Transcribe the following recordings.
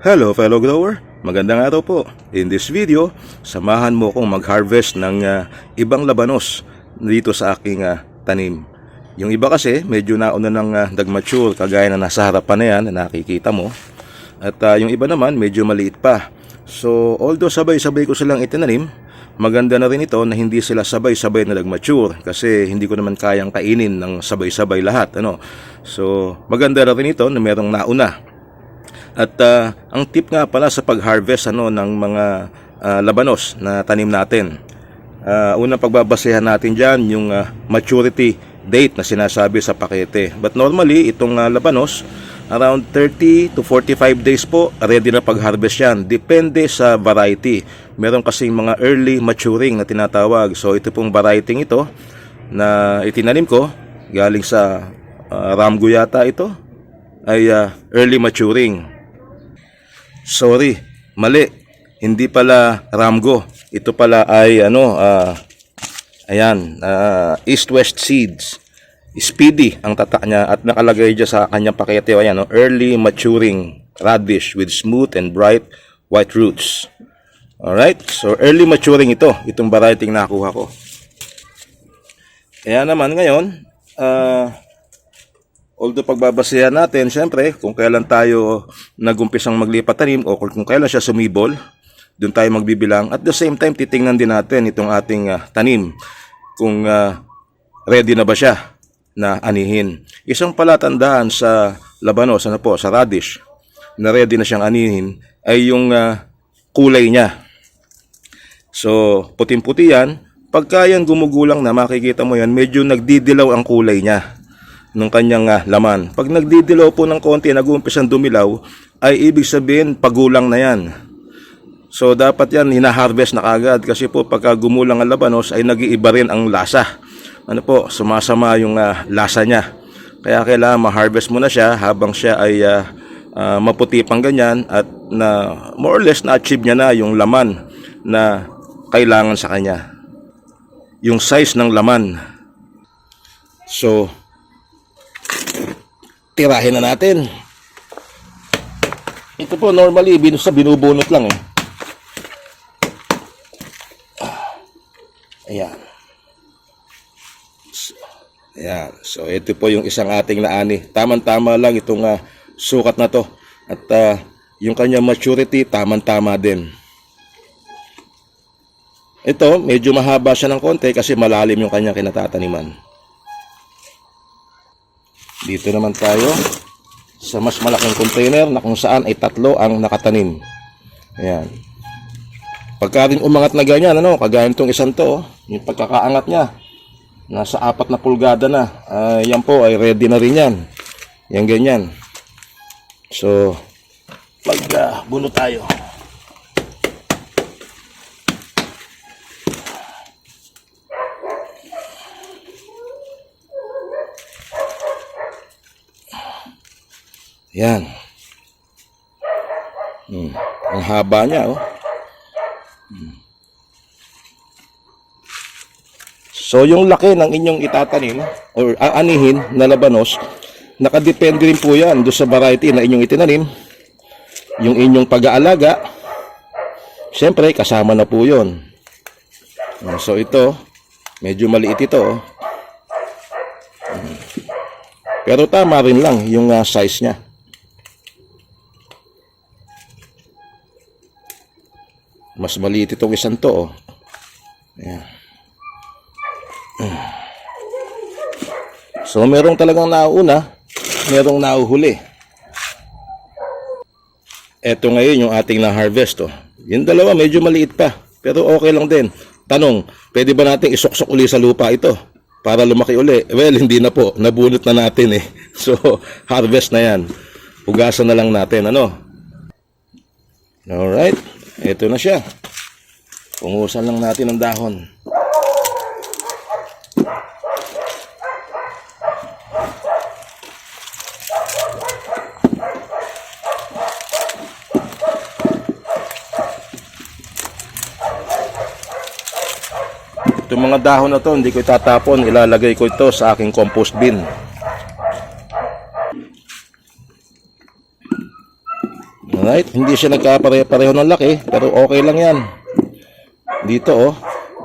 Hello fellow grower, magandang araw po. In this video, samahan mo kong mag-harvest ng ah, ibang labanos dito sa aking ah, tanim. Yung iba kasi medyo nauna nang uh, nag-mature kagaya na nasa harapan na yan na nakikita mo. At ah, yung iba naman medyo maliit pa. So although sabay-sabay ko silang itinanim, maganda na rin ito na hindi sila sabay-sabay na nag-mature kasi hindi ko naman kayang kainin ng sabay-sabay lahat. Ano? So maganda na rin ito na merong nauna. At ah, ang tip nga pala sa pag-harvest ano ng mga ah, labanos na tanim natin. Ah, unang pagbabasehan natin diyan yung ah, maturity date na sinasabi sa pakete. But normally itong ah, labanos around 30 to 45 days po ready na pag-harvest yan. Depende sa variety. Meron kasing mga early maturing na tinatawag. So ito pong variety ito na itinanim ko galing sa ah, Ramgo yata ito ay ah, early maturing. Sorry, mali. Hindi pala Ramgo. Ito pala ay ano, ah, ayan, ah, East-West Seeds. Speedy ang tatak niya at nakalagay dyan sa kanyang pakete. Ayan, no? early maturing radish with smooth and bright white roots. Alright, so early maturing ito, itong variety na nakuha ko. Kaya naman ngayon, ah, Although pagbabasehan natin, syempre, kung kailan tayo nagumpisang maglipat tanim o kung kailan siya sumibol, doon tayo magbibilang. At the same time, titingnan din natin itong ating ah, tanim kung ah, ready na ba siya na anihin. Isang palatandaan sa labanos, ano po, sa radish, na ready na siyang anihin, ay yung ah, kulay niya. So, puting-puti yan. Pagka yan gumugulang na, makikita mo yan, medyo nagdidilaw ang kulay niya ng kanyang ah, laman. Pag nagdidilaw po ng konti, nag-uumpisang dumilaw, ay ibig sabihin pagulang na yan. So dapat yan hina-harvest na kagad kasi po pagka gumulang ang labanos ay nag-iiba rin ang lasa. Ano po, sumasama yung ah, lasa niya. Kaya kailangan ma-harvest mo na siya habang siya ay ah, ah, maputi pang ganyan at na more or less na-achieve niya na yung laman na kailangan sa kanya. Yung size ng laman. So, tirahin na natin. Ito po normally binus sa binubunot lang eh. Ayan. So, ayan. So ito po yung isang ating naani. Taman-tama lang itong ah, sukat na to. At ah, yung kanya maturity taman-tama din. Ito, medyo mahaba siya ng konti kasi malalim yung kanyang kinatataniman. Dito naman tayo sa mas malaking container na kung saan ay tatlo ang nakatanim. Ayan. Pagka rin umangat na ganyan, ano, kagaya nitong isang to, yung pagkakaangat niya, nasa apat na pulgada na. Ah, yan po ay ready na rin yan. Yan ganyan. So, pag ah, buno tayo. Yan. Hmm. Ang haba niya, oh. Hmm. So, yung laki ng inyong itatanim or aanihin na labanos, nakadepende rin po yan doon sa variety na inyong itinanim. Yung inyong pag-aalaga, syempre, kasama na po yun. Hmm, So, ito, medyo maliit ito, oh. Hmm. Pero tama rin lang yung ah, size niya. Mas maliit itong isang to. Oh. Ayan. So, merong talagang nauuna, merong nauhuli. Ito ngayon yung ating na-harvest. Oh. Yung dalawa medyo maliit pa, pero okay lang din. Tanong, pwede ba nating isuksok uli sa lupa ito para lumaki uli? Well, hindi na po. Nabunot na natin eh. So, harvest na yan. Hugasan na lang natin. Ano? Alright. Ito na siya. Pungusan lang natin ang dahon. Itong mga dahon na to, hindi ko itatapon. Ilalagay ko ito sa aking compost bin. Alright, hindi siya nagkapareho-pareho ng laki, pero okay lang yan. Dito oh,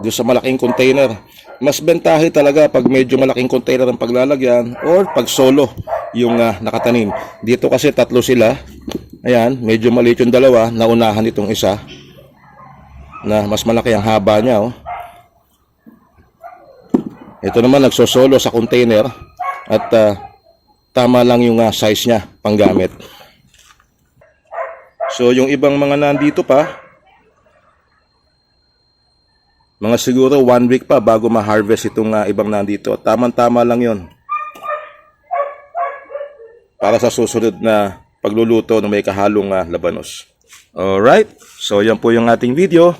doon sa malaking container. Mas bentahe talaga pag medyo malaking container ang paglalagyan or pag solo yung ah, nakatanim. Dito kasi tatlo sila. Ayan, medyo maliit yung dalawa, naunahan itong isa na mas malaki ang haba niya oh. Ito naman nagsosolo sa container at ah, tama lang yung ah, size niya panggamit. So yung ibang mga nandito pa, mga siguro one week pa bago ma-harvest itong ah, ibang nandito. Tamang-tama lang yon Para sa susunod na pagluluto ng may kahalong ah, labanos. Alright, so yan po yung ating video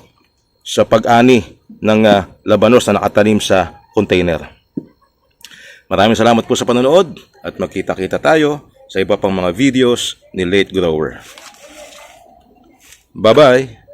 sa pag-ani ng ah, labanos na nakatanim sa container. Maraming salamat po sa panonood at magkita-kita tayo sa iba pang mga videos ni Late Grower. Bye bye.